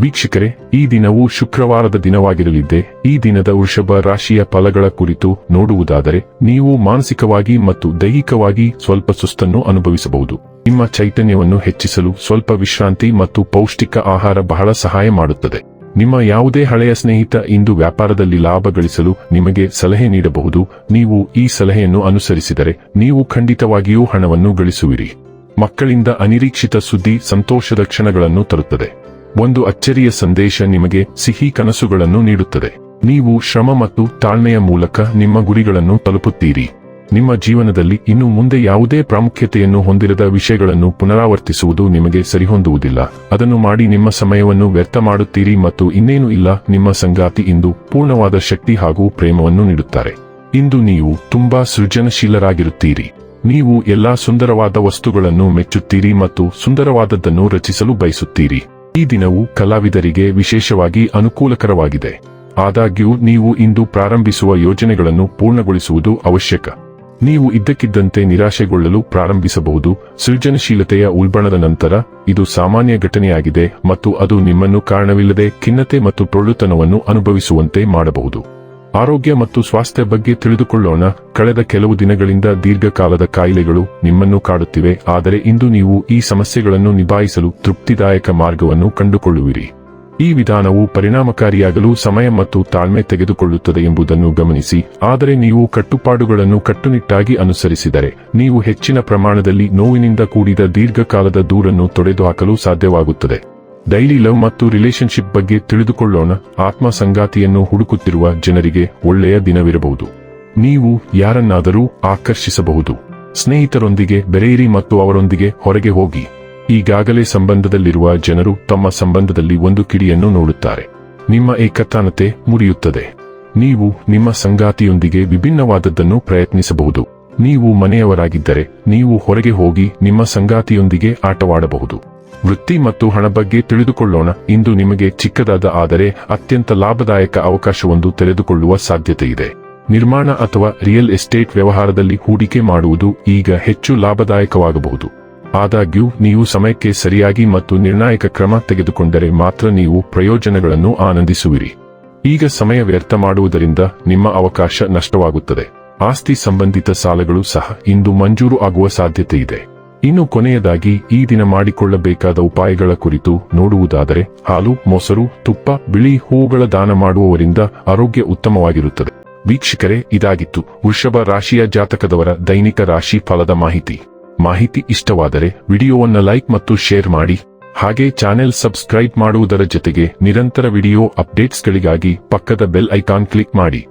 ವೀಕ್ಷಕರೇ, ಈ ದಿನವು ಶುಕ್ರವಾರದ ದಿನವಾಗಿರಲಿದ್ದೆ, ಈ ದಿನದ ವೃಷಭ ರಾಶಿಯ ಫಲಗಳ ಕುರಿತು ನೋಡುವುದಾದರೆ, ನೀವು ಮಾನಸಿಕವಾಗಿ ಮತ್ತು ದೈಹಿಕವಾಗಿ ಸ್ವಲ್ಪ ಸುಸ್ತನ್ನು ಅನುಭವಿಸಬಹುದು. ನಿಮ್ಮ ಚೈತನ್ಯವನ್ನು ಹೆಚ್ಚಿಸಲು ಸ್ವಲ್ಪ ವಿಶ್ರಾಂತಿ ಮತ್ತು ಪೌಷ್ಟಿಕ ಆಹಾರ ಬಹಳ ಸಹಾಯ ಮಾಡುತ್ತದೆ. ನಿಮ್ಮ ಯಾವುದೇ ಹಳೆಯ ಸ್ನೇಹಿತ ಇಂದು ವ್ಯಾಪಾರದಲ್ಲಿ ಲಾಭ ಗಳಿಸಲು ನಿಮಗೆ ಸಲಹೆ ನೀಡಬಹುದು. ನೀವು ಈ ಸಲಹೆಯನ್ನು ಅನುಸರಿಸಿದರೆ, ನೀವು ಖಂಡಿತವಾಗಿಯೂ ಹಣವನ್ನು ಗಳಿಸುವಿರಿ. ಮಕ್ಕಳಿಂದ ಅನಿರೀಕ್ಷಿತ ಸುದ್ದಿ ಸಂತೋಷದ ಕ್ಷಣಗಳನ್ನು ತರುತ್ತದೆ. ಒಂದು ಅಚ್ಚರಿಯ ಸಂದೇಶ ನಿಮಗೆ ಸಿಹಿ ಕನಸುಗಳನ್ನು ನೀಡುತ್ತದೆ. ನೀವು ಶ್ರಮ ಮತ್ತು ತಾಳ್ಮೆಯ ಮೂಲಕ ನಿಮ್ಮ ಗುರಿಗಳನ್ನು ತಲುಪುತ್ತೀರಿ. ನಿಮ್ಮ ಜೀವನದಲ್ಲಿ ಇನ್ನು ಮುಂದೆ ಯಾವುದೇ ಪ್ರಾಮುಖ್ಯತೆಯನ್ನು ಹೊಂದಿರದ ವಿಷಯಗಳನ್ನು ಪುನರಾವರ್ತಿಸುವುದು ನಿಮಗೆ ಸರಿಹೊಂದುವುದಿಲ್ಲ. ಅದನ್ನು ಮಾಡಿ ನಿಮ್ಮ ಸಮಯವನ್ನು ವ್ಯರ್ಥ ಮಾಡುತ್ತೀರಿ ಮತ್ತು ಇನ್ನೇನು ಇಲ್ಲ, ನಿಮ್ಮ ಸಂಗಾತಿ ಇಂದು ಪೂರ್ಣವಾದ ಶಕ್ತಿ ಹಾಗೂ ಪ್ರೇಮವನ್ನು ನೀಡುತ್ತಾರೆ. ಇಂದು ನೀವು ತುಂಬಾ ಸೃಜನಶೀಲರಾಗಿರುತ್ತೀರಿ. ನೀವು ಎಲ್ಲಾ ಸುಂದರವಾದ ವಸ್ತುಗಳನ್ನು ಮೆಚ್ಚುತ್ತೀರಿ ಮತ್ತು ಸುಂದರವಾದದ್ದನ್ನು ರಚಿಸಲು ಬಯಸುತ್ತೀರಿ. ಈ ದಿನವು ಕಲಾವಿದರಿಗೆ ವಿಶೇಷವಾಗಿ ಅನುಕೂಲಕರವಾಗಿದೆ. ಆದಾಗ್ಯೂ, ನೀವು ಇಂದು ಪ್ರಾರಂಭಿಸುವ ಯೋಜನೆಗಳನ್ನು ಪೂರ್ಣಗೊಳಿಸುವುದು ಅವಶ್ಯಕ. ನೀವು ಇದ್ದಕ್ಕಿದ್ದಂತೆ ನಿರಾಶೆಗೊಳ್ಳಲು ಪ್ರಾರಂಭಿಸಬಹುದು. ಸೃಜನಶೀಲತೆಯ ಉಲ್ಬಣದ ನಂತರ ಇದು ಸಾಮಾನ್ಯ ಘಟನೆಯಾಗಿದೆ ಮತ್ತು ಅದು ನಿಮ್ಮನ್ನು ಕಾರಣವಿಲ್ಲದೆ ಖಿನ್ನತೆ ಮತ್ತು ಟೊಳ್ಳುತನವನ್ನು ಅನುಭವಿಸುವಂತೆ ಮಾಡಬಹುದು. ಆರೋಗ್ಯ ಮತ್ತು ಸ್ವಾಸ್ಥ್ಯ ಬಗ್ಗೆ ತಿಳಿದುಕೊಳ್ಳೋಣ. ಕಳೆದ ಕೆಲವು ದಿನಗಳಿಂದ ದೀರ್ಘಕಾಲದ ಕಾಯಿಲೆಗಳು ನಿಮ್ಮನ್ನು ಕಾಡುತ್ತಿವೆ. ಆದರೆ ಇಂದು ನೀವು ಈ ಸಮಸ್ಯೆಗಳನ್ನು ನಿಭಾಯಿಸಲು ತೃಪ್ತಿದಾಯಕ ಮಾರ್ಗವನ್ನು ಕಂಡುಕೊಳ್ಳುವಿರಿ. ಈ ವಿಧಾನವು ಪರಿಣಾಮಕಾರಿಯಾಗಲು ಸಮಯ ಮತ್ತು ತಾಳ್ಮೆ ತೆಗೆದುಕೊಳ್ಳುತ್ತದೆ ಎಂಬುದನ್ನು ಗಮನಿಸಿ. ಆದರೆ ನೀವು ಕಟ್ಟುಪಾಡುಗಳನ್ನು ಕಟ್ಟುನಿಟ್ಟಾಗಿ ಅನುಸರಿಸಿದರೆ, ನೀವು ಹೆಚ್ಚಿನ ಪ್ರಮಾಣದಲ್ಲಿ ನೋವಿನಿಂದ ಕೂಡಿದ ದೀರ್ಘಕಾಲದ ದೂರನ್ನು ತೊಡೆದುಹಾಕಲು ಸಾಧ್ಯವಾಗುತ್ತದೆ. ಡೈಲಿ ಲವ್ ಮತ್ತು ರಿಲೇಶನ್ಶಿಪ್ ಬಗ್ಗೆ ತಿಳಿದುಕೊಳ್ಳೋಣ. ಆತ್ಮ ಸಂಗಾತಿಯನ್ನು ಹುಡುಕುತ್ತಿರುವ ಜನರಿಗೆ ಒಳ್ಳೆಯ ದಿನವಿರಬಹುದು. ನೀವು ಯಾರನ್ನಾದರೂ ಆಕರ್ಷಿಸಬಹುದು. ಸ್ನೇಹಿತರೊಂದಿಗೆ ಬೆರೆಯಿರಿ ಮತ್ತು ಅವರೊಂದಿಗೆ ಹೊರಗೆ ಹೋಗಿ. ಈಗಾಗಲೇ ಸಂಬಂಧದಲ್ಲಿರುವ ಜನರು ತಮ್ಮ ಸಂಬಂಧದಲ್ಲಿ ಒಂದು ಕಿಡಿಯನ್ನು ನೋಡುತ್ತಾರೆ. ನಿಮ್ಮ ಏಕತಾನತೆ ಮುರಿಯುತ್ತದೆ. ನೀವು ನಿಮ್ಮ ಸಂಗಾತಿಯೊಂದಿಗೆ ವಿಭಿನ್ನವಾದದ್ದನ್ನು ಪ್ರಯತ್ನಿಸಬಹುದು. ನೀವು ಮನೆಯವರಾಗಿದ್ದರೆ ನೀವು ಹೊರಗೆ ಹೋಗಿ ನಿಮ್ಮ ಸಂಗಾತಿಯೊಂದಿಗೆ ಆಟವಾಡಬಹುದು. ವೃತ್ತಿ ಮತ್ತು ಹಣ ಬಗ್ಗೆ ತಿಳಿದುಕೊಳ್ಳೋಣ. ಇಂದು ನಿಮಗೆ ಚಿಕ್ಕದಾದ ಆದರೆ ಅತ್ಯಂತ ಲಾಭದಾಯಕ ಅವಕಾಶವೊಂದು ತೆರೆದುಕೊಳ್ಳುವ ಸಾಧ್ಯತೆ ಇದೆ ನಿರ್ಮಾಣ ಅಥವಾ ರಿಯಲ್ ಎಸ್ಟೇಟ್ ವ್ಯವಹಾರದಲ್ಲಿ ಹೂಡಿಕೆ ಮಾಡುವುದು ಈಗ ಹೆಚ್ಚು ಲಾಭದಾಯಕವಾಗಬಹುದು. ಆದಾಗ್ಯೂ, ನೀವು ಸಮಯಕ್ಕೆ ಸರಿಯಾಗಿ ಮತ್ತು ನಿರ್ಣಾಯಕ ಕ್ರಮ ತೆಗೆದುಕೊಂಡರೆ ಮಾತ್ರ ನೀವು ಪ್ರಯೋಜನಗಳನ್ನು ಆನಂದಿಸುವಿರಿ. ಈಗ ಸಮಯ ವ್ಯರ್ಥ ಮಾಡುವುದರಿಂದ ನಿಮ್ಮ ಅವಕಾಶ ನಷ್ಟವಾಗುತ್ತದೆ. ಆಸ್ತಿ ಸಂಬಂಧಿತ ಸಾಲಗಳು ಸಹ ಇಂದು ಮಂಜೂರು ಆಗುವ ಸಾಧ್ಯತೆ ಇದೆ ಇನ್ನು ಕೊನೆಯದಾಗಿ ಈ ದಿನ ಮಾಡಿಕೊಳ್ಳಬೇಕಾದ ಉಪಾಯಗಳ ಕುರಿತು ನೋಡುವುದಾದರೆ ಹಾಲು, ಮೊಸರು, ತುಪ್ಪ, ಬಿಳಿ ಹೂವುಗಳ ದಾನ ಮಾಡುವವರಿಂದ ಆರೋಗ್ಯ ಉತ್ತಮವಾಗಿರುತ್ತದೆ. ವೀಕ್ಷಕರೇ, ಇದಾಗಿತ್ತು ವೃಷಭ ರಾಶಿಯ ಜಾತಕದವರ ದೈನಿಕ ರಾಶಿ ಫಲದ ಮಾಹಿತಿ. ಮಾಹಿತಿ ಇಷ್ಟವಾದರೆ ವಿಡಿಯೋವನ್ನು ಲೈಕ್ ಮತ್ತು ಶೇರ್ ಮಾಡಿ. ಹಾಗೆ ಚಾನೆಲ್ ಸಬ್ಸ್ಕ್ರೈಬ್ ಮಾಡುವುದರ ಜೊತೆಗೆ ನಿರಂತರ ವಿಡಿಯೋ ಅಪ್ಡೇಟ್ಸ್ಗಳಿಗಾಗಿ ಪಕ್ಕದ ಬೆಲ್ ಐಕಾನ್ ಕ್ಲಿಕ್ ಮಾಡಿ.